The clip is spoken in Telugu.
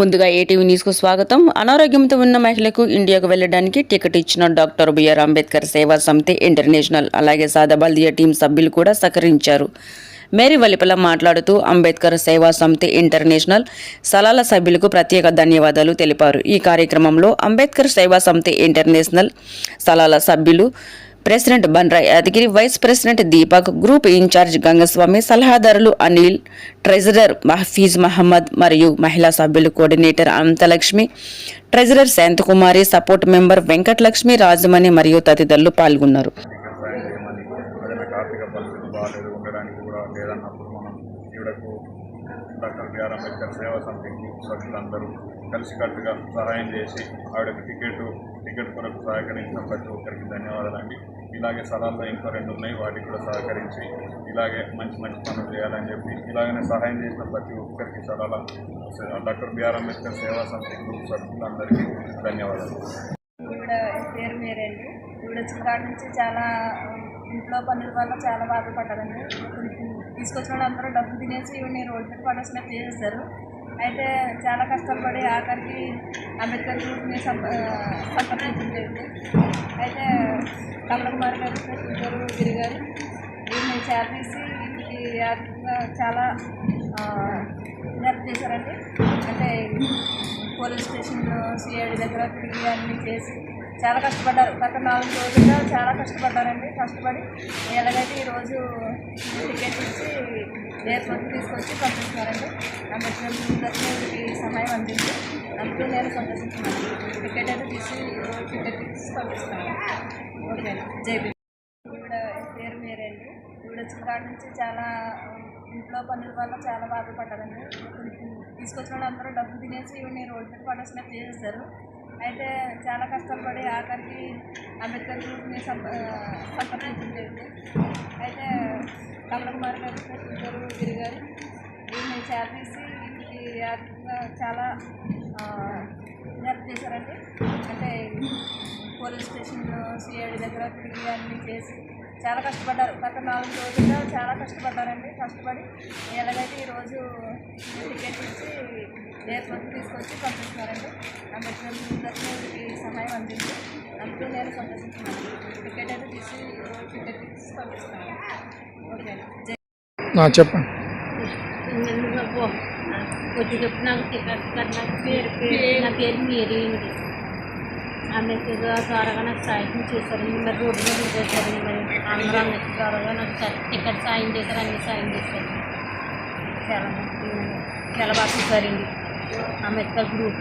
ముందుగా ఏటీవీ న్యూస్కు స్వాగతం. అనారోగ్యంతో ఉన్న మహిళకు ఇండియాకు వెళ్ళడానికి టికెట్ ఇచ్చిన డాక్టర్ బిఆర్ అంబేద్కర్ సేవా సమితి ఇంటర్నేషనల్ అలాగే సాదాబాల్దియా టీం సభ్యులు కూడా సహకరించారు. మేరీ వలిపల మాట్లాడుతూ అంబేద్కర్ సేవా సమితి ఇంటర్నేషనల్ సలాల సభ్యులకు ప్రత్యేక ధన్యవాదాలు తెలిపారు. ఈ కార్యక్రమంలో అంబేద్కర్ సేవా సమితి ఇంటర్నేషనల్ సలాల సభ్యులు president Banrai Yadagiri vice president Deepak group incharge Gangaswamy సలహాదారులు అనిల్ ట్రెజరర్ మహఫీజ్ మహమ్మద్ మరియు మహిళా సభ్యులు coordinator Anantalakshmi treasurer Shantakumari support member Venkatalakshmi Rajamani మరియు తదితరులు పాల్గొన్నారు. కలిసికట్టుగా సహాయం చేసి ఆవిడకి టికెట్ టికెట్ కొరకు సహకరించిన ప్రతి ఒక్కరికి ధన్యవాదాలండి. ఇలాగే స్థలాల్లో ఇంకా రెండు ఉన్నాయి. వాటికి కూడా సహకరించి ఇలాగే మంచి మంచి పనులు చేయాలని చెప్పి ఇలాగనే సహాయం చేసిన ప్రతి ఒక్కరికి సలాల డాక్టర్ బిఆర్ అంబేద్కర్ సేవా సమితి గ్రూప్ సభ్యులందరికీ ధన్యవాదాలు. ఈవిడ పేరు మీరేంటి ఈవిడ వచ్చిన కాడ నుంచి చాలా ఇంట్లో పనుల వల్ల చాలా బాధపడ్డారండి. తీసుకొచ్చిన వాళ్ళందరూ డబ్బులు తినేసి ఈవిని రోడ్డు మీద పడేసినట్టు చేసేసారు అయితే చాలా కష్టపడి ఆఖరికి అంబేద్కర్ గ్రూప్ని సంప సంప్రదించింది అయితే కమలకుమారి గారు గారు తిరిగారు ఈయన్ని చేరదీసి ఈ ఆర్థికంగా చాలా హెల్ప్ చేశారండి. అంటే పోలీస్ స్టేషన్లో సిఐడి దగ్గర తిరిగి అన్నీ చేసి చాలా కష్టపడ్డారు. గత నాలుగు రోజులుగా చాలా కష్టపడ్డారండి కష్టపడి. ఎలాగైతే ఈరోజు రేపు ఇచ్చి తీసుకొచ్చి పంపిస్తున్నారండి అంబేద్కర్ దర్శనానికి సహాయం అందింది అందుకే నేను సంతోషిస్తున్నాను టికెట్ అయితే తీసి టికెట్ తీసి పంపిస్తాను. ఓకే జైబీ ఈవిడ పేరు మీరేంటి ఈవిడ వచ్చిన కాడ నుంచి చాలా ఇంట్లో పనుల వల్ల చాలా బాధపడ్డారండి. తీసుకొచ్చిన వాళ్ళందరూ డబ్బులు తినేసి ఈవిని రోడ్డు మీద పడేసినట్టు చేసేసారు. అయితే చాలా కష్టపడి ఆఖరికి అంబేద్కర్ గ్రూప్ని సంప సంప్రదించింది అయితే కమలకుమారి గారు గారు తిరిగారు ఈయన్ని చేరదీసి ఈ ఆర్థికంగా చాలా హెల్ప్ చేశారండి. అంటే పోలీస్ స్టేషన్ సిఐడి దగ్గర తిరిగి అన్నీ చేసి చాలా కష్టపడ్డారు. గత నాలుగు రోజుల్లో చాలా కష్టపడ్డారండి. కష్టపడి ఎలాగైతే ఈరోజు ఎయిర్పోర్ట్ తీసుకొచ్చి పంపిస్తున్నారండి. అంబేద్కర్ దర్శనానికి సహాయం అందింది అందుకే నేను సంతోషిస్తున్నాను టికెట్ అయితే తీసి టికెట్ తీసి పంపిస్తున్నాను. ఓకే. చెప్పండి. కొద్దిగప్పుడు నాకు టికెట్ కన్నా పేరు పేరు నా పేరు మీరే అండి. అంబేద్కర్ గారు ద్వారాగా నాకు సాయం చేశారండి మరి రోడ్డు మీద చేశారండి మరి. అందరూ అంబేద్కర్ ద్వారాగా నాకు టికెట్ సాయం చేశారు అన్ని సాయం చేశారు. చాలా చాలా బాగా చూసారండి. అంబేద్కర్ గ్రూప్